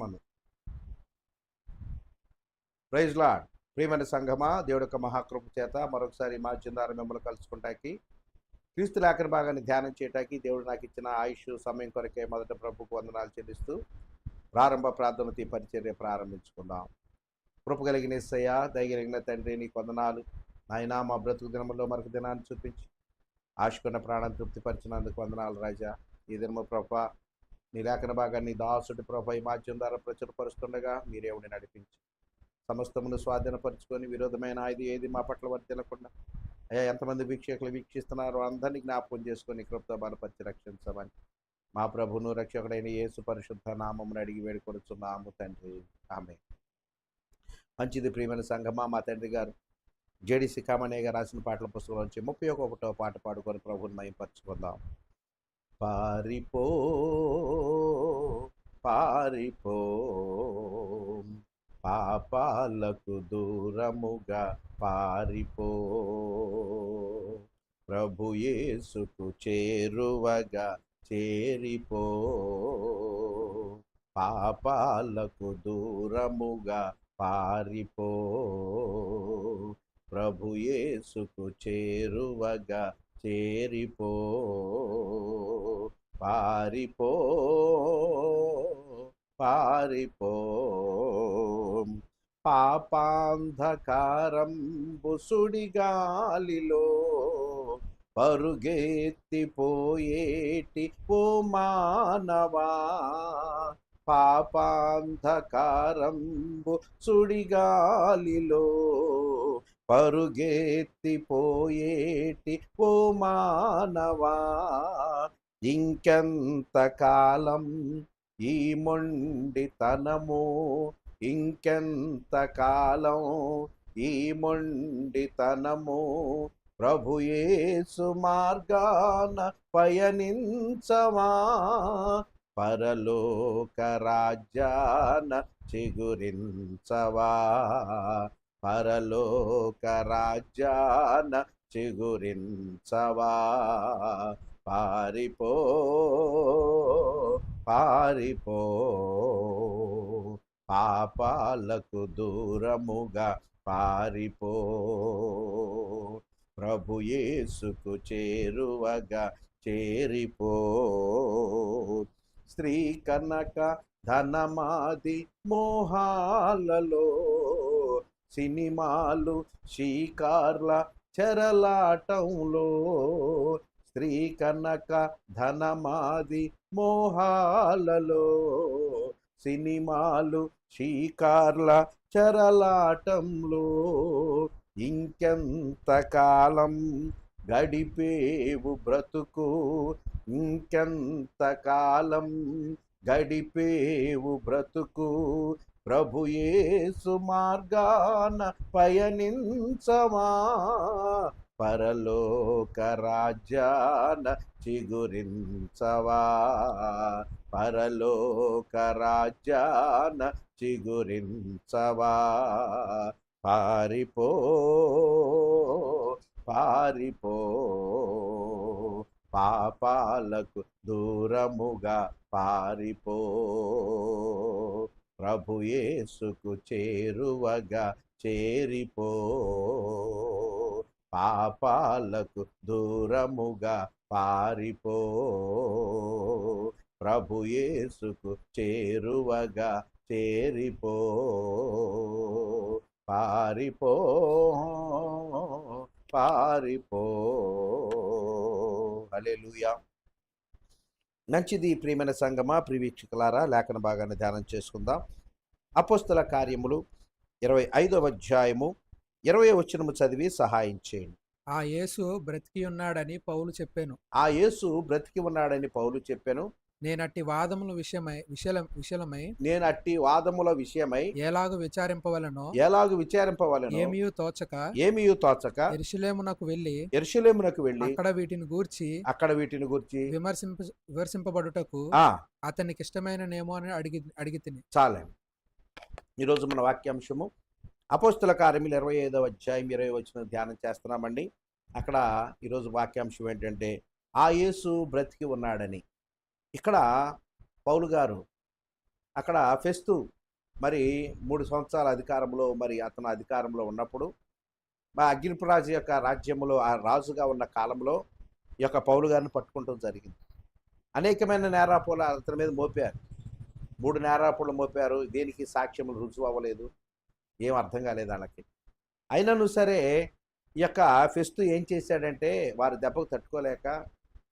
మను praise lord. ప్రియమైన సంఘమా దేవుడు యొక్క మహాకృప చేత మరొకసారి మా చిందార మిమ్మల్ని కలుసుకుంటాకి క్రీస్తు లేఖన భాగాన్ని ధ్యానం చేయటానికి దేవుడు నాకు ఇచ్చిన ఆయుష్ సమయం కొరకే మొదట ప్రభుకు వందనాలు చెల్లిస్తూ ప్రారంభ ప్రార్థనతో పరిచర్య ప్రారంభించుకుందాం. కృప కలిగిన ఇస్సయ్య దయగలిగిన తండ్రి నీ వందనాలు. నాయన మా బ్రతుకు దినంలో మరొక దినాన్ని చూపించి ఆశకున్న ప్రాణాన్ని తృప్తిపరిచినందుకు వందనాలు రాజా. ఈ దినము ప్రభ నీ లేఖన భాగాన్ని దాసుడి ప్రభ మాధ్యం ద్వారా ప్రచురపరుస్తుండగా మీరేవుని నడిపించి. సమస్తమును స్వాధీనపరుచుకొని విరోధమైన ఇది ఏది మా పట్ల వర్తిల్లకుండా అయ్యా ఎంతమంది వీక్షకులు వీక్షిస్తున్నారో అందరినీ జ్ఞాపకం చేసుకొని కృప్తో బలపరిచి రక్షించమని. మా ప్రభును రక్షకుడైన యేసు పరిశుద్ధ నామమును అడిగి వేడుకొడుచున్నాము తండ్రి. ఆమె మంచిది ప్రియమైన సంఘమా మా తండ్రి గారు జేడి కామనేగా రాసిన పాటల పుస్తకం నుంచి ముప్పై ఒకటో పాట పాడుకొని ప్రభుని మయంపరుచుకుందాం. పారిపో పారిపో. పాపాలకు దూరముగా పారిపో. ప్రభు యేసుకు చేరువగా చేరిపో. పాపాలకు దూరముగా పారిపో. ప్రభు యేసుకు చేరువగా చేరిపో. పారిపో పారిపో. పాపాంధకారం బుసుడి గాలిలో పరుగెత్తిపోయేటి ఓ మానవా. పాపాంధకారంబు సుడిగాలిలో పరుగెత్తిపోయేటి ఓ మానవా. ఇంకెంతకాలం ఈ మొండితనము? ఇంకెంతకాలం ఈ మొండితనము? ప్రభుయేసు మార్గాన పయనించమా? పరలోక రాజ్యాన చిగురించవా? పరలోక రాజ్యాన చిగురించవా? పారిపో పారిపో. పాపాలకు దూరముగా పారిపో. ప్రభు యేసుకు చేరువగా చేరిపో. స్త్రీ కనక ధనమాది మోహాలలో సినిమాలు షీకార్ల చెరలాటంలో స్త్రీ కనక ధనమాది మోహాలలో సినిమాలు షీకార్ల చరలాటంలో ఇంకెంతకాలం గడిపేవు బ్రతుకు? ఇంకెంతకాలం గడిపేవు బ్రతుకు? ప్రభుయేసు మార్గాన పయనించమా? పరలోక రాజ్యాన చిగురించవా? పరలోక రాజ్యాన చిగురించవా? పారిపో పారిపో. పాపాలకు దూరముగా పారిపో. ప్రభుయేసుకు చేరువగా చేరిపో. పాపాలకు దూరముగా పారిపో. ప్రభుయేసుకు చేరువగా చేరిపో. పారిపో పారిపో. అలెలుయా మంచిది ప్రియమైన సంగమా ప్రివీక్షకులారా లేఖన భాగాన్ని ధ్యానం చేసుకుందాం. అపోస్తల కార్యములు ఇరవై ఐదవ అధ్యాయము ఇరవై వచనము చదివి సహాయం చేయండి. ఆ యేసు బ్రతికి ఉన్నాడని పౌలు చెప్పాను. ఆ యేసు బ్రతికి ఉన్నాడని పౌలు చెప్పాను. నేనట్టి వాదముల విషయమై విషల విషలమై నేను అట్టి వాదముల విషయమై ఎలాగూ విచారింపవలనో ఎలాగు విచారింపవలను ఏమీయూ తోచక ఏమీ తోచక ఎరుషులేమునకు వెళ్ళి ఎరుషలేమునకు వెళ్ళి అక్కడ వీటిని గూర్చి అక్కడ వీటిని గురించి విమర్శింప విమర్శింపబడుటకు ఆ అతనికి ఇష్టమైననేమో అని అడిగి అడిగి తిని. చాలే. ఈరోజు మన వాక్యాంశము అపోస్తుల కార్యములు ఇరవై ఐదవ అధ్యాయం ఇరవై వచ్చిన ధ్యానం చేస్తున్నామండి. అక్కడ ఈరోజు వాక్యాంశం ఏంటంటే ఆ యేసు బ్రతికి ఉన్నాడని. ఇక్కడ పౌలు గారు అక్కడ ఫెస్తు మరి మూడు సంవత్సరాల అధికారంలో మరి అతను అధికారంలో ఉన్నప్పుడు మా అగ్నిపురాజు యొక్క రాజ్యంలో ఆ రాజుగా ఉన్న కాలంలో ఈ యొక్క పౌలు గారిని పట్టుకుంటూ జరిగింది. అనేకమైన నేరాపోలు అతని మీద మోపారు. మూడు నేరాపులు మోపారు. దేనికి సాక్ష్యములు రుజువు అవ్వలేదు ఏం అర్థం కాలేదు వాళ్ళకి అయినను సరే ఈ యొక్క ఫెస్తు ఏం చేశాడంటే వారు దెబ్బకు తట్టుకోలేక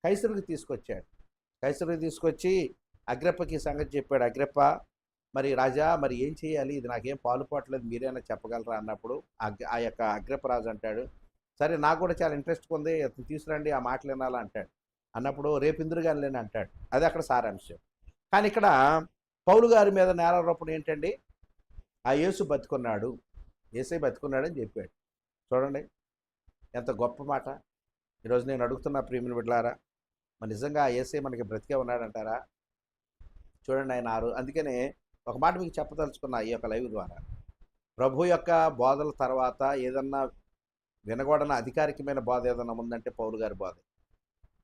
కైసరుకి తీసుకొచ్చాడు. కైసరుకి తీసుకొచ్చి అగ్రప్పకి సంగతి చెప్పాడు. అగ్రప్ప మరి రాజా మరి ఏం చేయాలి? ఇది నాకేం పాలు పోవట్లేదు. మీరైనా చెప్పగలరా? అన్నప్పుడు ఆ యొక్క అగ్రప్ప రాజు అంటాడు సరే నాకు కూడా చాలా ఇంట్రెస్ట్ ఉంది. అతను తీసుకురండి ఆ మాటలు వినాలా? అంటాడు. అన్నప్పుడు రేపు ఇందురుగానిలేని అంటాడు అది అక్కడ సారాంశం. కానీ ఇక్కడ పౌలు గారి మీద నేరారోపణ ఏంటండి? ఆ యేసు బతుకున్నాడు ఏసై బతుకున్నాడని చెప్పాడు. చూడండి ఎంత గొప్ప మాట. ఈరోజు నేను అడుగుతున్న ప్రియమిని బిడ్లారా మరి నిజంగా ఆ ఏసై మనకి బ్రతికే ఉన్నాడంటారా? చూడండి ఆయన ఆరు అందుకనే ఒక మాట మీకు చెప్పదలుచుకున్నా ఈ యొక్క లైవ్ ద్వారా. ప్రభు యొక్క బోధల తర్వాత ఏదన్నా వినకూడన అధికారికమైన బోధ ఏదన్నా ఉందంటే పౌలు గారి బోధ.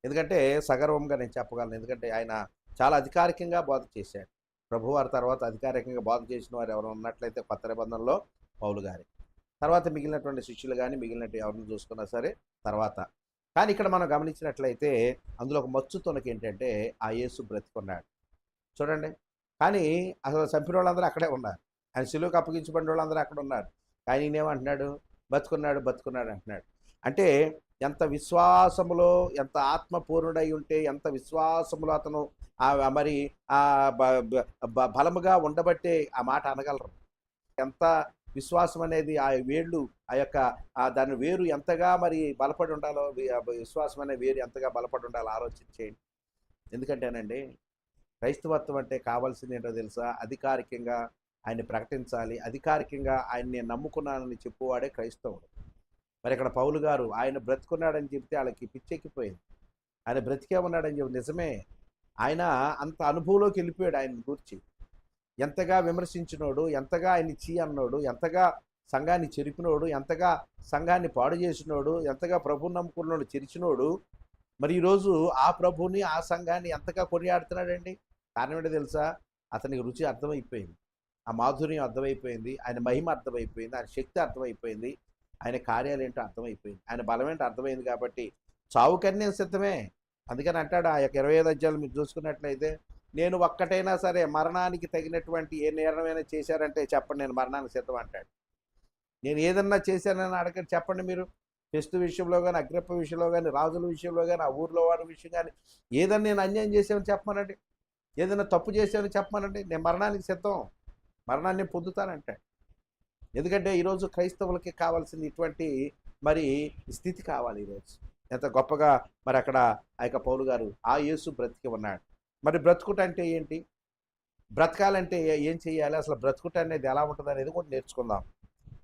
ఎందుకంటే సగర్వంగా నేను చెప్పగలను ఎందుకంటే ఆయన చాలా అధికారికంగా బోధ చేశాడు. ప్రభువారి తర్వాత అధికారికంగా బాగు చేసిన వారు ఎవరు ఉన్నట్లయితే కొత్త నిబంధనలో పౌలు గారి. తర్వాత మిగిలినటువంటి శిష్యులు కానీ మిగిలినట్టు ఎవరిని చూసుకున్నా సరే తర్వాత. కానీ ఇక్కడ మనం గమనించినట్లయితే అందులో ఒక మచ్చు తొనకి ఏంటంటే ఆ యేసు బ్రతికున్నాడు. చూడండి. కానీ అసలు చంపిన వాళ్ళందరూ అక్కడే ఉన్నారు. ఆయన సిలువకు అప్పగించబడిన వాళ్ళందరూ అక్కడ ఉన్నారు. కానీ ఈయనేమంటున్నాడు? బతుకున్నాడు బతుకున్నాడు అంటున్నాడు. అంటే ఎంత విశ్వాసములో ఎంత ఆత్మపూర్ణుడై ఉంటే ఎంత విశ్వాసములో అతను ఆ మరి ఆ బలముగా ఉండబట్టే ఆ మాట అనగలరు. ఎంత విశ్వాసం అనేది ఆ వేళ్ళు ఆ యొక్క దాని వేరు ఎంతగా మరి బలపడి ఉండాలో విశ్వాసం అనే వేరు ఎంతగా బలపడి ఉండాలో ఆలోచించేయండి ఎందుకంటేనండి క్రైస్తవత్వం అంటే కావాల్సింది ఏంటో తెలుసా? అధికారికంగా ఆయన్ని ప్రకటించాలి. అధికారికంగా ఆయన్ని నేను నమ్ముకున్నానని చెప్పువాడే క్రైస్తవుడు. మరి ఇక్కడ పౌలు గారు ఆయన బ్రతుకున్నాడని చెప్తే వాళ్ళకి పిచ్చెక్కిపోయింది. ఆయన బ్రతికే ఉన్నాడని చెప్పి నిజమే. ఆయన అంత అనుభవంలోకి వెళ్ళిపోయాడు ఆయన గురించి. ఎంతగా విమర్శించినోడు ఎంతగా ఆయన చీ అన్నోడు ఎంతగా సంఘాన్ని చెరిపినోడు ఎంతగా సంఘాన్ని పాడు చేసినోడు ఎంతగా ప్రభుని నమ్ముకున్నోడు చెరిచినోడు మరి ఈరోజు ఆ ప్రభుని ఆ సంఘాన్ని ఎంతగా కొనియాడుతున్నాడండి? కారణం ఏంటో తెలుసా? అతనికి రుచి అర్థమైపోయింది. ఆ మాధుర్యం అర్థమైపోయింది. ఆయన మహిమ అర్థమైపోయింది. ఆయన శక్తి అర్థమైపోయింది. ఆయన కార్యాలు ఏంటో అర్థమైపోయింది. ఆయన బలం ఏంటో అర్థమైంది కాబట్టి చావుకన్నీ సిద్ధమే. అందుకని అంటాడు ఆ యొక్క ఇరవై ఐదు అధ్యాయులు మీరు చూసుకున్నట్లయితే నేను ఒక్కటైనా సరే మరణానికి తగినటువంటి ఏ నిర్ణయమైనా చేశారంటే చెప్పండి నేను మరణానికి సిద్ధం అంటాడు. నేను ఏదన్నా చేశానని అడగండి చెప్పండి మీరు. ఫెస్ట్ విషయంలో కానీ అగ్రప్ప విషయంలో కానీ రాజుల విషయంలో కానీ ఆ ఊర్లో వారి విషయం కానీ ఏదన్నా నేను అన్యాయం చేశామని చెప్పమనండి. ఏదైనా తప్పు చేశామని చెప్పమనండి. నేను మరణానికి సిద్ధం. మరణాన్ని పొందుతానంటాడు. ఎందుకంటే ఈరోజు క్రైస్తవులకి కావాల్సింది ఇటువంటి మరి స్థితి కావాలి ఈరోజు ఎంత గొప్పగా మరి అక్కడ ఆ యొక్క పౌలు గారు ఆ యేసు బ్రతికి ఉన్నాడు. మరి బ్రతుకుట అంటే ఏంటి? బ్రతకాలంటే ఏం చేయాలి? అసలు బ్రతుకుట అనేది ఎలా ఉంటుంది అనేది కూడా నేర్చుకుందాం.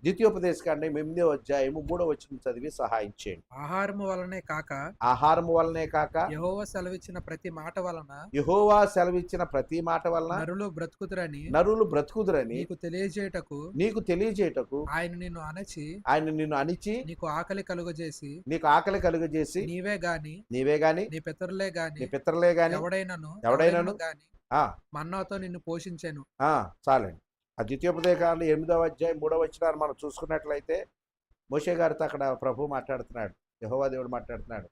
ద్వితీయోపదేశకాండి ఎనిమిదో అధ్యాయము మూడో వచ్చిన చదివి సహాయం చేయండి. ఆహారము వలనే కాక ఆహారం వలనే కాక యెహోవా సెలవిచ్చిన ప్రతి మాట వలన యెహోవా సెలవిచ్చిన ప్రతి మాట వలన నరులు బ్రతుకుతురని నరులు బ్రతుకుదురని నీకు తెలియజేయటకు నీకు తెలియజేయటకు ఆయన నిన్ను అణచి ఆయన నిన్ను అణిచి నీకు ఆకలి కలుగజేసి నీకు ఆకలి కలుగజేసి నీవే గాని నీవే గాని నీ పితరులే గాని నీ పితరులే గాని ఎవడైనను ఎవడైనను గాని ఆ. మన్నాతో నిన్ను పోషించాను. ఆ, చాలండి. ఆ ద్వితీయోపదేశాలు ఎనిమిదవ అధ్యాయం మూడవ వచ్చినారు మనం చూసుకున్నట్లయితే మోషే గారితో అక్కడ ప్రభు మాట్లాడుతున్నాడు. యహోవా దేవుడు మాట్లాడుతున్నాడు.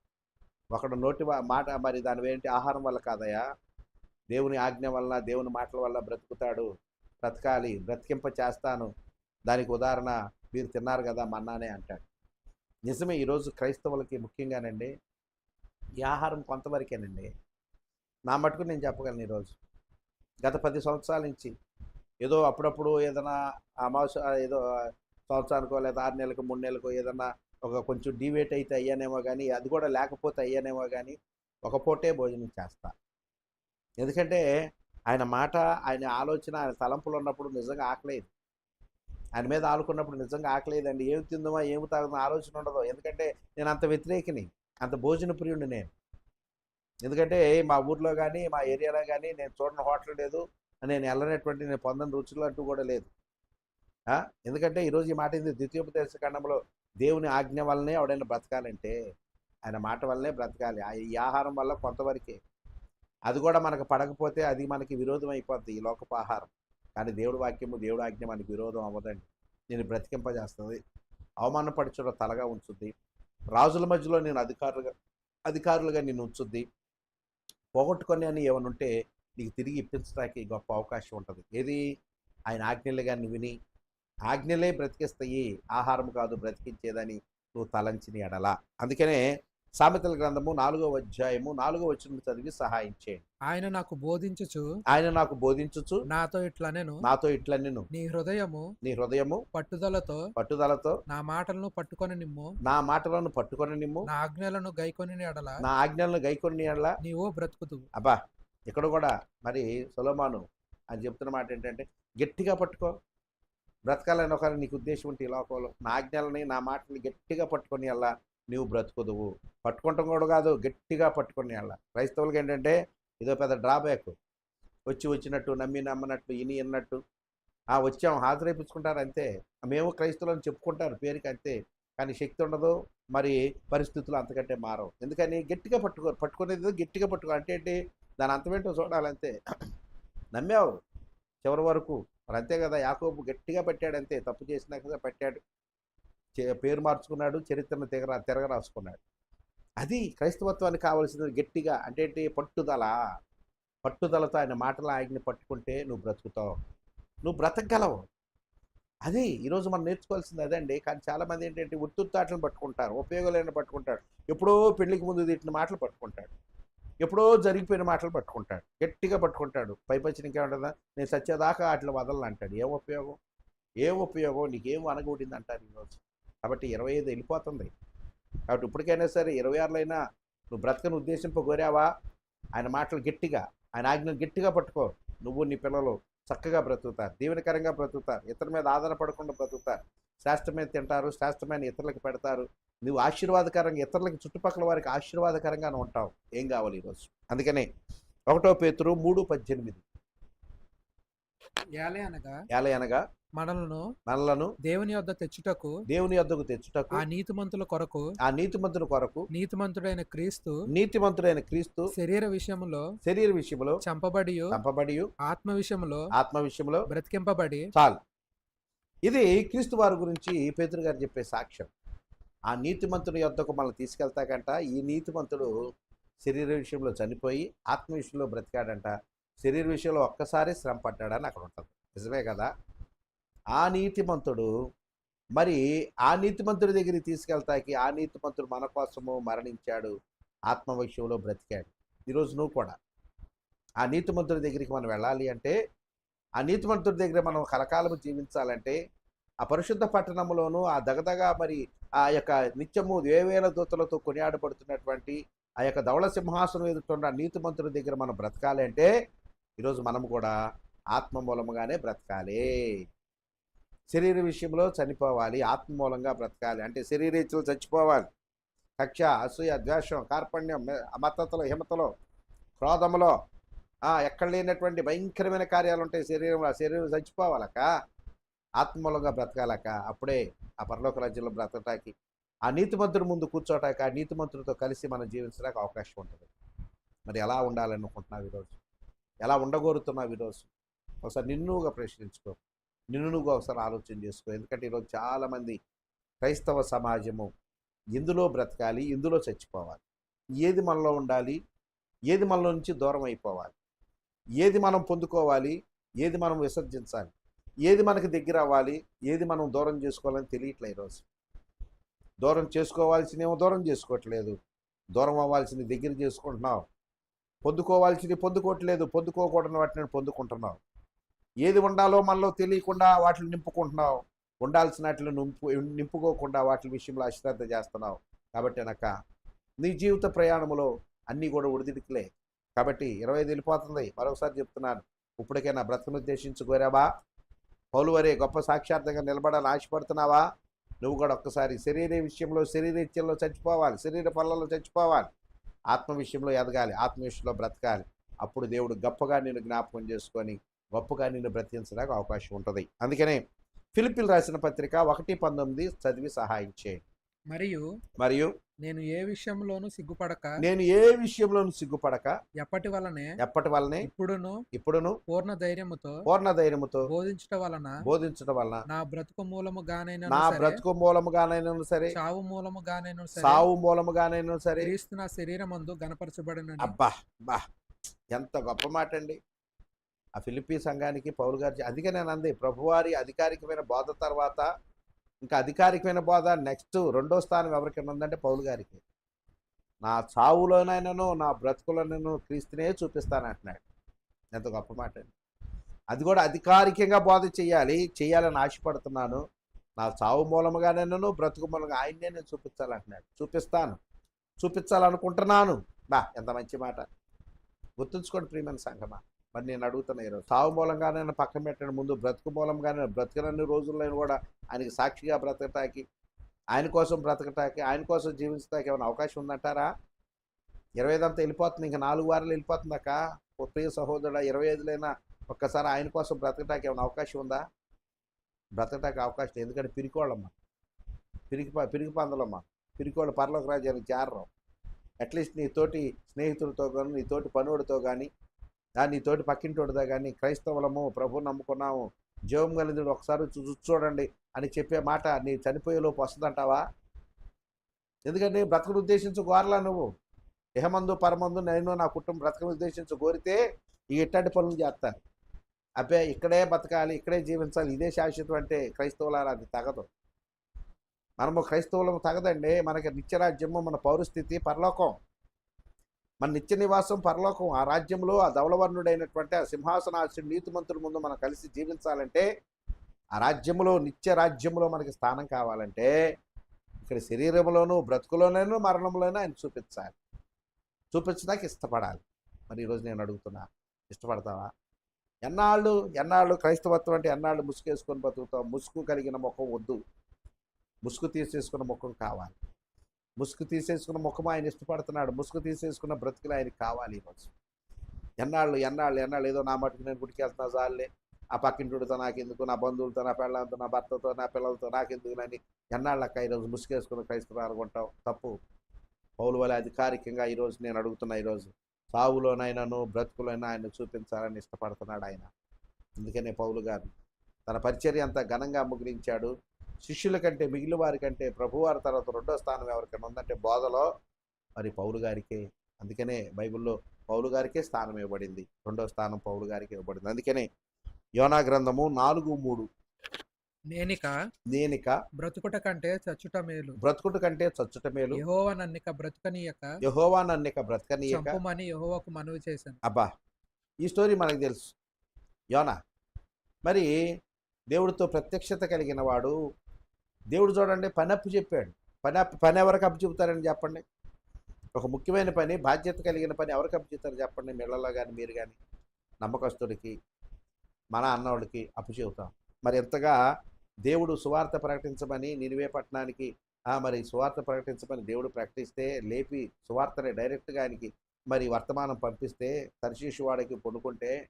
ఒకడు నోటి మాట మరి దాని ఏంటి ఆహారం వల్ల కాదయా దేవుని ఆజ్ఞ వలన దేవుని మాటల వల్ల బ్రతుకుతాడు. బ్రతకాలి బ్రతికింప చేస్తాను. దానికి ఉదాహరణ మీరు తిన్నారు కదా మన్నానే అంటాడు. నిజమే ఈరోజు క్రైస్తవులకి ముఖ్యంగానండి ఈ ఆహారం కొంతవరకేనండి. నా మటుకు నేను చెప్పగలను ఈరోజు గత పది సంవత్సరాల నుంచి ఏదో అప్పుడప్పుడు ఏదైనా అమావాస్య ఏదో సంవత్సరానికో లేదా ఆరు నెలలకు మూడు నెలలకు ఏదైనా ఒక కొంచెం డివేట్ అయితే అయ్యానేమో కానీ అది కూడా లేకపోతే అయ్యానేమో కానీ ఒక పూటే భోజనం చేస్తా. ఎందుకంటే ఆయన మాట ఆయన ఆలోచన ఆయన తలంపులు ఉన్నప్పుడు నిజంగా ఆకలేదు. ఆయన మీద ఆలుకున్నప్పుడు నిజంగా ఆకలేదండి. ఏమి తిందామా ఏమి తాగుదామా ఆలోచన ఉండదు. ఎందుకంటే నేను అంత వ్యతిరేకిని అంత భోజన ప్రియుడిని నేను. ఎందుకంటే మా ఊర్లో కానీ మా ఏరియాలో కానీ నేను చూడని హోటల్ లేదు. నేను వెళ్ళనటువంటి నేను పొందని రుచులు అంటూ కూడా లేదు. ఎందుకంటే ఈరోజు ఈ మాట ఏంది? ద్వితీయోపదేశ ఖండంలో దేవుని ఆజ్ఞ వల్లనే ఎవడైనా బ్రతకాలంటే ఆయన మాట వల్లనే బ్రతకాలి. ఆ ఈ ఆహారం వల్ల కొంతవరకే. అది కూడా మనకు పడకపోతే అది మనకి విరోధం అయిపోద్ది ఈ లోకపు ఆహారం. కానీ దేవుడి వాక్యము దేవుడి ఆజ్ఞ మనకి విరోధం అవ్వదండి. నేను బ్రతికింపజేస్తుంది. అవమానపరచడం తలగా ఉంచుద్ది. రాజుల మధ్యలో నేను అధికారులుగా అధికారులుగా నేను ఉంచుద్ది. పోగొట్టుకొని అని ఏమైనా ఉంటే నీకు తిరిగి ఇప్పించడానికి గొప్ప అవకాశం ఉంటుంది. ఏది? ఆయన ఆజ్ఞలు కానీ విని ఆజ్ఞలే బ్రతికిస్తాయి ఆహారం కాదు బ్రతికించేదని నువ్వు తలంచిన ఎడల. అందుకనే సామెతల గ్రంథము నాలుగో అధ్యాయము నాలుగో వచనం చదివి సహాయం చేయండి. ఆయన నాకు బోధించుచు ఆయన నాకు బోధించుచు నాతో ఇట్లా నేను నాతో ఇట్లా నిన్ను. నీ హృదయము నీ హృదయము పట్టుదలతో పట్టుదలతో నా మాటలను పట్టుకొని నిమ్ము. నా మాటలను పట్టుకొని నిమ్ము. నా ఆజ్ఞలను గైకొని ఎడల. నా ఆజ్ఞలను గైకొని ఎడల. నీవో బ్రతుకుతువు అబ్బా! ఇక్కడ కూడా మరి సొలమాను అని చెప్తున్న మాట ఏంటంటే గట్టిగా పట్టుకో. బ్రతకాలని ఒకరి నీకు ఉద్దేశం ఉంటే ఈ లోకంలో నా ఆజ్ఞలని నా మాటని గట్టిగా పట్టుకొని అలా నీవు బ్రతుకుదువు. పట్టుకుంటాం కూడా కాదు గట్టిగా పట్టుకొని అలా. క్రైస్తవులకి ఏంటంటే ఇదో పెద్ద డ్రాబ్యాక్. వచ్చి వచ్చినట్టు నమ్మి నమ్మనట్టు ఇని అన్నట్టు ఆ వచ్చాం హాజరైపించుకుంటారు అంతే. మేము క్రైస్తవులను చెప్పుకుంటారు పేరుకి అంతే. కానీ శక్తి ఉండదు మరి పరిస్థితులు అంతకంటే మారవు. ఎందుకని? గట్టిగా పట్టుకో పట్టుకునేది గట్టిగా పట్టుకో. అంటే ఏంటి? దాని అంతమేంటో చూడాలంతే. నమ్మావు. చివరి వరకు. మరి అంతే కదా యాకోబు గట్టిగా పెట్టాడు అంతే తప్పు చేసినాక పెట్టాడు. చే- పేరు మార్చుకున్నాడు చరిత్రను తిరగ తిరగ రాసుకున్నాడు. అది క్రైస్తవత్వానికి కావాల్సింది గట్టిగా. అంటే ఏంటి పట్టుదల. పట్టుదలతో ఆయన మాటల ఆయన్ని పట్టుకుంటే నువ్వు బ్రతుకుతావు. నువ్వు బ్రతకగలవు. అది ఈరోజు మనం నేర్చుకోవాల్సింది అదండి. కానీ చాలామంది ఏంటంటే ఉత్తుత్తాటలను పట్టుకుంటారు ఉపయోగాలను పట్టుకుంటాడు ఎప్పుడో పెళ్ళికి ముందు తిట్టిన మాటలు పట్టుకుంటాడు ఎప్పుడో జరిగిపోయిన మాటలు పట్టుకుంటాడు. గట్టిగా పట్టుకుంటాడు. పైపచ్చిన ఇంకేమంటుందా నేను సత్యదాకా వాటిలో వదలను అంటాడు ఏం ఉపయోగం? ఏం ఉపయోగం? నీకేం అనగూడింది అంటారు ఈరోజు? కాబట్టి ఇరవై ఐదు వెళ్ళిపోతుంది. కాబట్టి ఇప్పటికైనా సరే ఇరవై ఆరులైనా నువ్వు బ్రతకని ఉద్దేశింప కోరావా? ఆయన మాటలు గట్టిగా ఆయన ఆజ్ఞలు గట్టిగా పట్టుకో. నువ్వు నీ పిల్లలు చక్కగా బ్రతుకుతారు దీవెనకరంగా బ్రతుకుతారు ఇతరుల మీద ఆధారపడకుండా బ్రతుకుతారు. శాస్త్రమే తింటారు శాస్త్రమైన ఇతరులకు పెడతారు. నువ్వు ఆశీర్వాదకరంగా ఇతరులకి చుట్టుపక్కల వారికి ఆశీర్వాదకరంగానే ఉంటావు. ఏం కావాలి ఈరోజు? అందుకనే ఒకటో పేతురు మూడు పద్దెనిమిది. ఏలే అనగా ఏలే అనగా మనలను మనలను దేవుని యొద్ద తెచ్చుటకు దేవుని యొద్దకు తెచ్చుటకు ఆ నీతిమంతుల కొరకు ఆ నీతిమంతుని కొరకు నీతిమంతుడైన క్రీస్తు నీతిమంతుడైన క్రీస్తు శరీర విషయంలో శరీర విషయంలో చంపబడి చంపబడి ఆత్మ విషయంలో ఆత్మ విషయంలో బ్రతికింపబడి చాలు. ఇది క్రీస్తు వారి గురించి పేతురు గారు చెప్పే సాక్ష్యం. ఆ నీతిమంతుని యొద్దకు మనల్ని తీసుకెళ్తాకంట. ఈ నీతిమంతుడు శరీర విషయంలో చనిపోయి ఆత్మ విషయంలో బ్రతికాడంట. శరీర విషయంలో ఒక్కసారి శ్రమ పడ్డాడని అక్కడ ఉంటుంది. నిజమే కదా? ఆ నీతిమంతుడు మరి ఆ నీతిమంతుడి దగ్గరికి తీసుకెళ్తాకి ఆ నీతిమంతుడు మన కోసము మరణించాడు ఆత్మ విషయంలో బ్రతికాడు. ఈరోజు నువ్వు కూడా. ఆ నీతిమంతుడి దగ్గరికి మనం వెళ్ళాలి అంటే ఆ నీతిమంతుడి దగ్గర మనం కలకాలము జీవించాలంటే ఆ పరిశుద్ధ పట్టణంలోనూ ఆ దగదగా మరి ఆ యొక్క నిత్యము వేవేల దూతలతో కొనియాడబడుతున్నటువంటి ఆ యొక్క ధవళ సింహాసనం ఎదుర్కొన్న నీతిమంతుడి దగ్గర మనం బ్రతకాలి అంటే ఈరోజు మనం కూడా ఆత్మ మూలముగానే బ్రతకాలి. శరీర విషయంలో చనిపోవాలి ఆత్మ మూలంగా బ్రతకాలి. అంటే శరీరేచ్ఛలు చచ్చిపోవాలి. కక్ష అసూయ ద్వేషం కార్పణ్యం మె- అమత్తతలో హిమతలో క్రోధములో ఎక్కడ లేనటువంటి భయంకరమైన కార్యాలు ఉంటాయి శరీరంలో ఆ శరీరం చచ్చిపోవాలక ఆత్మూలంగా బ్రతకాలక అప్పుడే ఆ పరలోక రాజ్యంలో బ్రతకటానికి ఆ నీతిమంతుడి ముందు కూర్చోటాక ఆ నీతిమంతుడితో కలిసి మనం జీవించడానికి అవకాశం ఉంటుంది. మరి ఎలా ఉండాలనుకుంటున్నావు ఈరోజు? ఎలా ఉండగోరుతున్నావు ఈరోజు? ఒకసారి నిన్నుగా ప్రశ్నించుకో. నిన్ను నువ్వు ఒకసారి ఆలోచన చేసుకో. ఎందుకంటే ఈరోజు చాలామంది క్రైస్తవ సమాజము ఇందులో బ్రతకాలి? ఇందులో చచ్చిపోవాలి? ఏది మనలో ఉండాలి? ఏది మనలో నుంచి దూరం అయిపోవాలి? ఏది మనం పొందుకోవాలి? ఏది మనం విసర్జించాలి? ఏది మనకి దగ్గర అవ్వాలి? ఏది మనం దూరం చేసుకోవాలని తెలియట్లే ఈరోజు. దూరం చేసుకోవాల్సినేమో దూరం చేసుకోవట్లేదు. దూరం అవ్వాల్సింది దగ్గర చేసుకుంటున్నావు. పొందుకోవాల్సింది పొందుకోవట్లేదు పొందుకోకూడని వాటిని పొందుకుంటున్నావు ఏది ఉండాలో మనలో తెలియకుండా వాటిని నింపుకుంటున్నావు. ఉండాల్సిన వాటిని నింపు నింపుకోకుండా వాటి విషయంలో అశ్రద్ధ చేస్తున్నావు. కాబట్టి అనక నీ జీవిత ప్రయాణంలో అన్నీ కూడా ఉడిదిడికిలే కాబట్టి ఇరవై ఐదు వెళ్ళిపోతుంది. మరొకసారి చెప్తున్నాను. ఇప్పటికైనా బ్రతకను ఉద్దేశించుకోరావా పౌలువరే గొప్ప సాక్షార్థంగా నిలబడాలని ఆశపడుతున్నావా? నువ్వు కూడా ఒక్కసారి శరీర విషయంలో శరీర చచ్చిపోవాలి. శరీర పనులలో చచ్చిపోవాలి. ఆత్మ విషయంలో ఎదగాలి ఆత్మ విషయంలో బ్రతకాలి. అప్పుడు దేవుడు గొప్పగా నిన్ను జ్ఞాపకం చేసుకొని గొప్పగా నిన్ను బ్రతికించడానికి అవకాశం ఉంటుంది. అందుకనే ఫిలిపిల్ రాసిన పత్రిక ఒకటి పంతొమ్మిది చదివి సహాయం చేయండి. మరియు మరియు నేను ఏ విషయంలోనూ సిగ్గుపడక నేను ఏ విషయంలోనూ సిగ్గుపడక ఎప్పటి వలనే ఎప్పటి వల్లనే ఇప్పుడును ఇప్పుడును పూర్ణ ధైర్యముతో పూర్ణ ధైర్యముతో బోధించటం వలన బోధించడం వలన నా బ్రతుకు మూలముగానైనా నా బ్రతుకు మూలముగానైనా సరే చావు మూలముగానైనా సరే సావు మూలముగానైనా సరే. క్రీస్తు నా శరీరమందు గనపరచబడిన అబ్బా బా ఎంత గొప్ప మాట అండి ఆ ఫిలిపీ సంఘానికి పౌరు గారు అందుకే నేను అంది ప్రభువారి అధికారికమైన బోధ తర్వాత ఇంకా అధికారికమైన బోధ నెక్స్ట్ రెండో స్థానం ఎవరికైనా ఉందంటే పౌలు గారికి. నా చావులోనైనాను నా బ్రతుకులోనైనా క్రీస్తునే చూపిస్తాను అంటున్నాడు ఎంత గొప్ప మాట అది కూడా అధికారికంగా బోధ చేయాలి చేయాలని ఆశపడుతున్నాను. నా చావు మూలముగానైనాను బ్రతుకు మూలంగా ఆయన్నే నేను చూపించాలంటున్నాడు. చూపిస్తాను. చూపించాలనుకుంటున్నాను. బా ఎంత మంచి మాట. గుర్తుంచుకోండి ప్రియమైన సంఘమా. మరి నేను అడుగుతున్నా ఈరోజు. సావు మూలంగానే పక్కన పెట్టడం ముందు బ్రతుకు మూలంగానే బ్రతకనన్ని రోజుల్లో కూడా ఆయనకి సాక్షిగా బ్రతకటానికి ఆయన కోసం బ్రతకటానికి ఆయన కోసం జీవించడానికి ఏమైనా అవకాశం ఉందంటారా? ఇరవై ఐదు అంతా వెళ్ళిపోతుంది ఇంకా నాలుగు వారాలు వెళ్ళిపోతుందాక ఒక ప్రియ సహోదరుడు ఇరవై ఐదులైనా ఒక్కసారి ఆయన కోసం బ్రతకటానికి ఏమైనా అవకాశం ఉందా? బ్రతకటానికి అవకాశం ఎందుకంటే పిరికోళ్ళమ్మ. పిరికి ప- పిరికి పందలమ్మ. పిరికోళ్ళు పర్లోక రాజ్యానికి చేరరు. అట్లీస్ట్ నీ తోటి స్నేహితులతో కానీ నీ తోటి పనుడితో కానీ దాన్ని తోటి పక్కింటోడితో కానీ క్రైస్తవులము ప్రభు నమ్ముకున్నాము జీవం కలిదుడు ఒకసారి చూ- చూడండి అని చెప్పే మాట నీ చనిపోయేలోపు వస్తుందంటావా? ఎందుకంటే బ్రతకను ఉద్దేశించు కోరలా నువ్వు. ఇహమందు పరమందు నేను నా కుటుంబం బ్రతకను ఉద్దేశించి కోరితే ఈ ఇట్టటి పనులు చేస్తాను అబ్బే ఇక్కడే బతకాలి ఇక్కడే జీవించాలి ఇదే శాశ్వతం అంటే క్రైస్తవులారా అది తగదు. మనము క్రైస్తవులము తగదండి మనకి నిత్యరాజ్యము మన పౌరస్థితి పరలోకం. మన నిత్య నివాసం పరలోకం ఆ రాజ్యంలో ఆ ధవలవర్ణుడైనటువంటి ఆ సింహాసనాశుడు నీతిమంతుల ముందు మనం కలిసి జీవించాలంటే ఆ రాజ్యంలో నిత్య రాజ్యములో మనకి స్థానం కావాలంటే ఇక్కడ శరీరంలోనూ బ్రతుకులోనూ మరణంలోనూ ఆయన చూపించాలి. చూపించడానికి ఇష్టపడాలి. మరి ఈరోజు నేను అడుగుతున్నా ఇష్టపడతావా? ఎన్నాళ్ళు ఎన్నాళ్ళు క్రైస్తవత్వం అంటే ఎన్నాళ్ళు ముసుగేసుకొని బతుకుతాం ముసుగు కలిగిన ముఖం వద్దు. ముసుగు తీసేసుకున్న ముఖం కావాలి. ముసుగు తీసేసుకున్న ముఖం ఆయన ఇష్టపడుతున్నాడు. ముసుగు తీసేసుకున్న బ్రతుకులు ఆయనకి కావాలి ఈరోజు ఎన్నాళ్ళు ఎన్నాళ్ళు ఎన్నాళ్ళు ఏదో నా మటుకు నేను గుడికెళ్తున్నా వెళ్తున్నా ఆ పక్కింటుడితో నాకెందుకు? నా బంధువులతో నా పెళ్ళంతో నా భర్తతో నా పిల్లలతో నాకెందుకు అని ఎన్నాళ్ళక్క ఈరోజు ముసుగేసుకున్న క్రైస్తవులు అనుకుంటావు? తప్పు. పౌలు వల్ల అధికారికంగా ఈరోజు నేను అడుగుతున్నా ఈరోజు సావులోనైనాను బ్రతుకులోనైనా ఆయన చూపించాలని ఇష్టపడుతున్నాడు ఆయన. అందుకనే పౌలు గారు తన పరిచర్య అంతా ఘనంగా ముగిరించాడు శిష్యుల కంటే మిగిలిన వారి కంటే ప్రభువారి తర్వాత రెండో స్థానం ఎవరికైనా ఉందంటే బోధలో మరి పౌలు గారికే అందుకనే బైబిల్లో పౌలు గారికే స్థానం ఇవ్వబడింది. రెండో స్థానం పౌలు గారికి ఇవ్వబడింది. అందుకనే యోనా గ్రంథము నాలుగు మూడు. నేనిక నేనిక బ్రతుకుట కంటే చచ్చుట మేలు. బ్రతుకుట కంటే చచ్చుట మేలు. యహోవ నన్నిక బ్రతుకనీయక. యహోవా నన్నిక బ్రతకనీయక. చంపుమని యహోవకు మనవి చేశాను. అబ్బా! ఈ స్టోరీ మనకు తెలుసు. యోనా మరి దేవుడితో ప్రత్యక్షత కలిగిన వాడు దేవుడు చూడండి పని అప్పు చెప్పాడు. పని అప్పు పని ఎవరికి అప్పు చెబుతారని చెప్పండి? ఒక ముఖ్యమైన పని బాధ్యత కలిగిన పని ఎవరికి అప్పు చెప్తారు చెప్పండి? మిళ్ళలో కానీ మీరు కానీ నమ్మకస్తుడికి మన అన్నవాడికి అప్పు చెబుతాం. మరి ఎంతగా దేవుడు సువార్త ప్రకటించమని నినివే పట్టణానికి మరి సువార్త ప్రకటించమని దేవుడు ప్రకటిస్తే లేపి సువార్తని డైరెక్ట్గా ఆయనకి మరి వర్తమానం పంపిస్తే తర్శీషు వాడికి పొనుకుంటే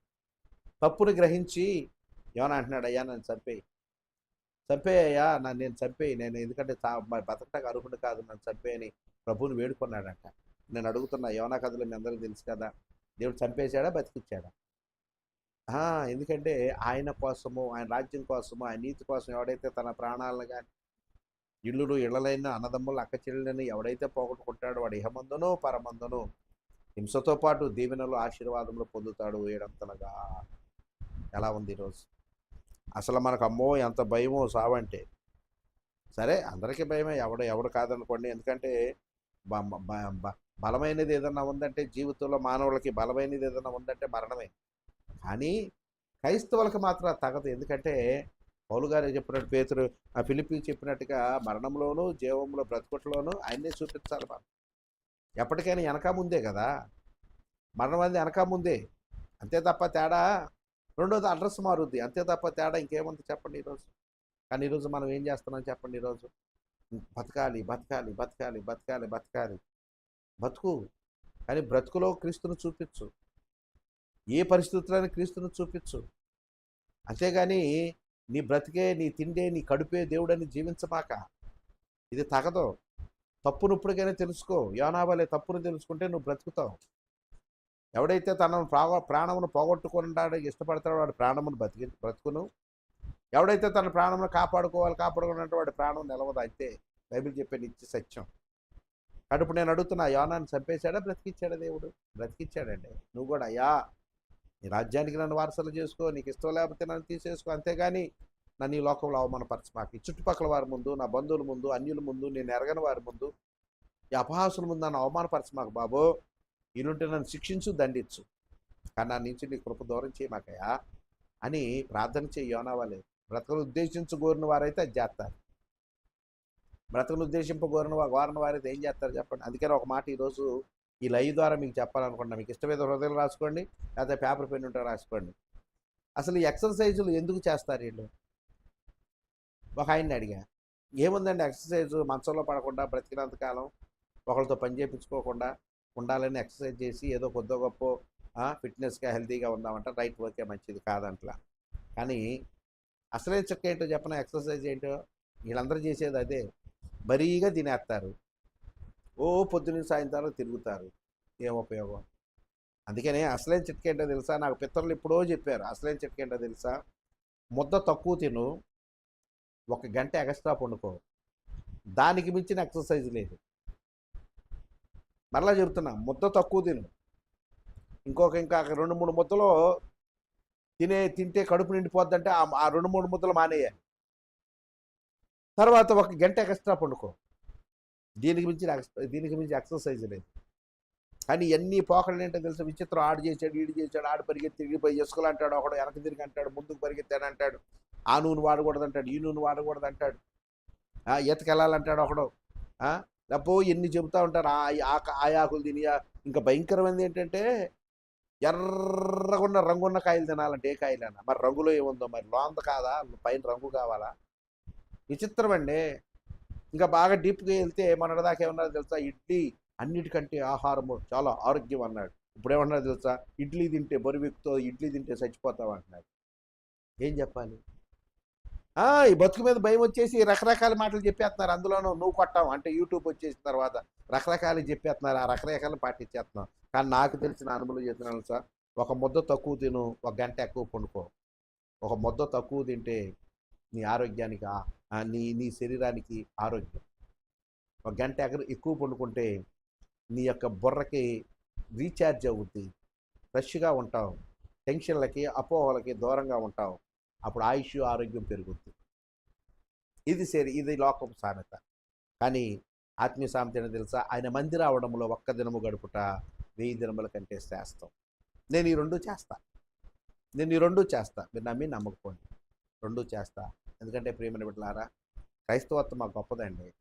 తప్పును గ్రహించి ఏమని అంటున్నాడు? అయ్యా నన్ను చంపేయి. చంపేయ్యా నన్ను నేను చంపేయి నేను ఎందుకంటే బతకటానికి అర్హుడు కాదు నన్ను చంపేయని ప్రభువుని వేడుకున్నాడంట. నేను అడుగుతున్నా యోనా కథలు మీ అందరికీ తెలుసు కదా దేవుడు చంపేశాడా బతికిచ్చాడా? ఎందుకంటే ఆయన కోసము ఆయన రాజ్యం కోసము ఆయన నీతి కోసం ఎవడైతే తన ప్రాణాలను కానీ ఇల్లులు ఇళ్ళలైన అన్నదమ్ములు అక్క చెల్లెలను ఎవడైతే పోగొట్టుకుంటాడో వాడు ఇహమందును పరమందును హింసతో పాటు దీవెనలు ఆశీర్వాదములు పొందుతాడు ఏడంతలుగా. ఎలా ఉంది ఈరోజు అసలు మనకు అమ్మో ఎంత భయమో సావంటే. సరే అందరికీ భయమే. ఎవడు ఎవడు కాదనుకోండి. ఎందుకంటే బలమైనది ఏదన్నా ఉందంటే జీవితంలో మానవులకి బలమైనది ఏదన్నా ఉందంటే మరణమే. కానీ క్రైస్తవులకు మాత్రం తగదు. ఎందుకంటే పౌలు గారు చెప్పినట్టు పేతురు ఆ పిలిపి చెప్పినట్టుగా మరణంలోనూ జీవంలో బ్రతుకుట్లోనూ ఆయన్నే చూపించాలి మనం. ఎప్పటికైనా వెనక ముందే కదా. మరణం అనేది వెనక ముందే. అంతే తప్ప తేడా రెండోది అడ్రస్ మారుద్ది. అంతే తప్ప తేడా ఇంకేముంది చెప్పండి ఈరోజు. కానీ ఈరోజు మనం ఏం చేస్తున్నాం చెప్పండి ఈరోజు. బతకాలి బతకాలి బతకాలి బతకాలి బతకాలి. బతుకు. కానీ బ్రతుకులో క్రీస్తును చూపించు. ఏ పరిస్థితుల్లోని క్రీస్తును చూపించు. అంతేగాని నీ బ్రతికే నీ తిండే నీ కడుపే దేవుడని జీవించమాక. ఇది తగదు. తప్పును ఇప్పటికైనా తెలుసుకో యోనావాలే తప్పును తెలుసుకుంటే నువ్వు బ్రతుకుతావు. ఎవడైతే తన ప్రాణ ప్రాణమును పోగొట్టుకుంటాడో ఇష్టపడతాడో వాడి ప్రాణమును బతికి బ్రతుకును. ఎవడైతే తన ప్రాణమును కాపాడుకోవాలి కాపాడుకున్నట్టు వాడి ప్రాణం నిలవదు. అంతే బైబిల్ చెప్పే నిత్య సత్యం. కాబట్టి ఇప్పుడు నేను అడుగుతున్నా యోనాన్ని చంపేశాడా బ్రతికిచ్చాడా దేవుడు? బ్రతికిచ్చాడండి. నువ్వు కూడా అయ్యా నీ రాజ్యానికి నన్ను వారసలు చేసుకో నీకు ఇష్టం లేకపోతే నన్ను తీసేసుకో. అంతేగాని నన్ను ఈ లోకంలో అవమానపరచమాకి చుట్టుపక్కల వారి ముందు నా బంధువుల ముందు అన్యుల ముందు నేను ఎరగని వారి ముందు ఈ అపహాసుల ముందు నన్ను అవమానపరచమాకు బాబు. ఇల్లుంటే నన్ను శిక్షించు దండించు. కానీ నా నుంచి నీ కృప దూరం చేయమాకయ్యా అని ప్రార్థన చేయి యోనావాలే బ్రతకను ఉద్దేశించు కోరిన వారైతే అది చేస్తారు. బ్రతకలు ఉద్దేశింప కోరిన వారైతే ఏం చేస్తారు చెప్పండి. అందుకని ఒక మాట ఈరోజు ఈ లైవ్ ద్వారా మీకు చెప్పాలనుకుంటున్నా. మీకు ఇష్టమైన హృదయం రాసుకోండి లేకపోతే పేపర్ పెన్ ఉంటే రాసుకోండి. అసలు ఈ ఎక్సర్సైజులు ఎందుకు చేస్తారు వీళ్ళు? ఒక ఆయన్ని అడిగా. ఏముందండి ఎక్సర్సైజు? మంచంలో పడకుండా బ్రతికినంత కాలం ఒకరితో పని చేయించుకోకుండా ఉండాలని ఎక్సర్సైజ్ చేసి ఏదో కొద్ది గొప్ప ఫిట్నెస్గా హెల్తీగా ఉందామంటే రైట్ ఓకే మంచిది కాదంట్లా. కానీ అసలే చెక్క ఏంటో చెప్పిన ఎక్సర్సైజ్ ఏంటో? వీళ్ళందరూ చేసేది అదే. బరీగా తినేస్తారు ఓ పొద్దున్న సాయంత్రం తిరుగుతారు. ఏం ఉపయోగం? అందుకనే అసలేం చిట్క ఏంటో తెలుసా? నాకు పిత్రులు ఎప్పుడో చెప్పారు. అసలేం చిట్క ఏంటో తెలుసా? ముద్ద తక్కువ తిను. ఒక గంట ఎక్స్ట్రా పండుకో. దానికి మించిన ఎక్సర్సైజ్ లేదు. మరలా చెబుతున్నా ముద్ద తక్కువ తిను. ఇంకొక ఇంకా రెండు మూడు ముద్దలు తినే తింటే కడుపు నిండిపోద్దంటే ఆ రెండు మూడు ముద్దలు మానేయాలి తర్వాత ఒక గంట ఎక్స్ట్రా పండుకో. దీనికి మించిన ఎక్స్- దీనికి మించి ఎక్సర్సైజ్ లేదు. కానీ ఎన్ని పోకడలు ఏంటో తెలుసు? విచిత్రం. ఆడు చేశాడు ఈడు చేశాడు ఆడు పరిగెత్తి తిరిగిపోయి ఇసుకలు అంటాడు ఒకడు వెనక తిరిగి అంటాడు ముందుకు పరిగెత్తాడు అంటాడు. ఆ నూనె వాడకూడదు అంటాడు ఈ నూనె వాడకూడదు అంటాడు ఎతకెళ్ళాలంటాడు ఒకడు. ఆ, ఎన్ని చెబుతా ఉంటారు. ఆ ఆకులు తిని ఇంకా భయంకరమైనది ఏంటంటే ఎర్రగున్న రంగున్న కాయలు తినాలంటే ఏ కాయలైనా. మరి రంగులో ఏముందో మరి? లోంద కాదా? పైన రంగు కావాలా? విచిత్రం అండి. ఇంకా బాగా డీప్గా వెళ్తే దాకా ఏమన్నా తెలుసా? ఇడ్లీ అన్నిటికంటే ఆహారము చాలా ఆరోగ్యం అన్నాడు. ఇప్పుడు ఏమన్నారు తెలుసా? ఇడ్లీ తింటే బరువెక్కుతో ఇడ్లీ తింటే చచ్చిపోతావు అంటున్నాడు ఏం చెప్పాలి? ఈ బతుకు మీద భయం వచ్చేసి రకరకాల మాటలు చెప్పేస్తున్నారు. అందులోనూ నువ్వు కొట్టావు అంటే యూట్యూబ్ వచ్చేసిన తర్వాత రకరకాలు చెప్పేస్తున్నారు. ఆ రకరకాలు పాటించేస్తున్నాం కానీ నాకు తెలిసిన అనుభవం చెప్తున్నాను సార్ ఒక ముద్ద తక్కువ తిను ఒక గంట ఎక్కువ పండుకో. ఒక ముద్ద తక్కువ తింటే నీ ఆరోగ్యానికి నీ నీ శరీరానికి ఆరోగ్యం. ఒక గంట ఎక్కువ పండుకుంటే నీ యొక్క బుర్రకి రీఛార్జ్ అవుద్ది. ఫ్రెష్గా ఉంటావు. టెన్షన్లకి అపోహలకి దూరంగా ఉంటావు. అప్పుడు ఆయుష్ ఆరోగ్యం పెరుగుద్ది ఇది సరే ఇది లోకపు సామెత. కానీ ఆత్మీయ సామెత తెలుసా? ఆయన మంది రావడంలో ఒక్క దినము గడుపుట వెయ్యి దినముల కంటే శ్రేష్టం. నేను ఈ రెండు చేస్తా. నేను ఈ రెండు చేస్తా. మీరు నమ్మి నమ్మకపోండి. రెండు చేస్తా. ఎందుకంటే ప్రియమైన బిడ్డలారా క్రైస్తవత్వం మాకు గొప్పదండి.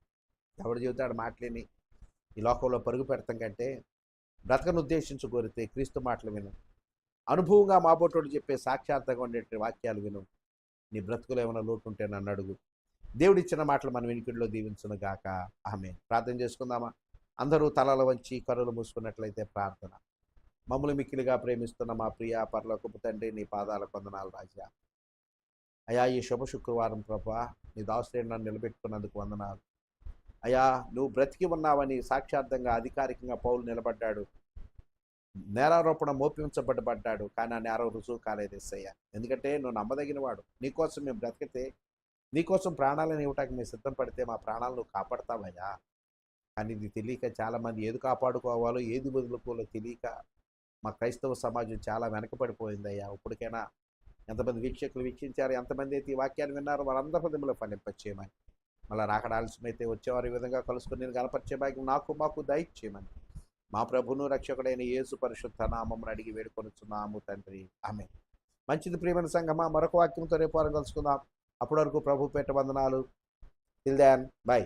ఎవడు చెబుతాడు మాటలేని. ఈ లోకంలో పరుగు పెడతాం కంటే బ్రతకను ఉద్దేశించు కోరితే క్రీస్తు మాటలు విను అనుభవంగా మాబోటోడు చెప్పే సాక్షార్థంగా ఉండే వాక్యాలు విను. నీ బ్రతుకులో ఏమైనా లోటు ఉంటే నన్ను అడుగు. దేవుడిచ్చిన మాటలు మన వెనుకడిలో దీవించును గాక. ఆమె ప్రార్థన చేసుకుందామా? అందరూ తలలు వంచి కరులు మూసుకున్నట్లయితే ప్రార్థన. మమ్మల్ని మిక్కిలిగా ప్రేమిస్తున్న మా ప్రియ పర్లోకపు తండ్రి నీ పాదాల కొందనాలు రాజా. అయా ఈ శుభ శుక్రవారం ప్రభా నీ దాసుని నన్ను నిలబెట్టుకున్నందుకు వందనాలు. అయా నువ్వు బ్రతికి ఉన్నావని సాక్షార్థంగా అధికారికంగా పౌలు నిలబడ్డాడు. నేరారోపణ మోపించబడ్డబడ్డాడు కానీ ఆ నేరం రుజువు కాలేదు ఎస్సయ్య. ఎందుకంటే నువ్వు నమ్మదగిన వాడు నీకోసం మేము బ్రతికితే నీకోసం ప్రాణాలను ఇవ్వటానికి మేము సిద్ధం పడితే మా ప్రాణాలను నువ్వు కాపాడతావయ్యా. కానీ ఇది తెలియక చాలామంది ఏది కాపాడుకోవాలో ఏది వదులుకోవాలో తెలియక మా క్రైస్తవ సమాజం చాలా వెనకబడిపోయిందయ్యా. ఇప్పటికైనా ఎంతమంది వీక్షకులు వీక్షించారు ఎంతమంది అయితే ఈ వాక్యాన్ని విన్నారో వాళ్ళందరి హృదయంలో ఫలింపచేయమని. మళ్ళీ రాకడ వచ్చేవారు ఈ విధంగా కలుసుకుని నేను కనపరిచే భాగ్యం నాకు మాకు దయచేయమని. మా ప్రభును రక్షకుడైన యేసు పరిశుద్ధ నామం అడిగి వేడుకొనుచున్నాము తండ్రి. ఆమె మంచిది ప్రియమైన సంగమా మరొక వాక్యంతో రేపు వారం కలుసుకుందాం. అప్పటి వరకు ప్రభు పెట్ట వందనాలు. Till than by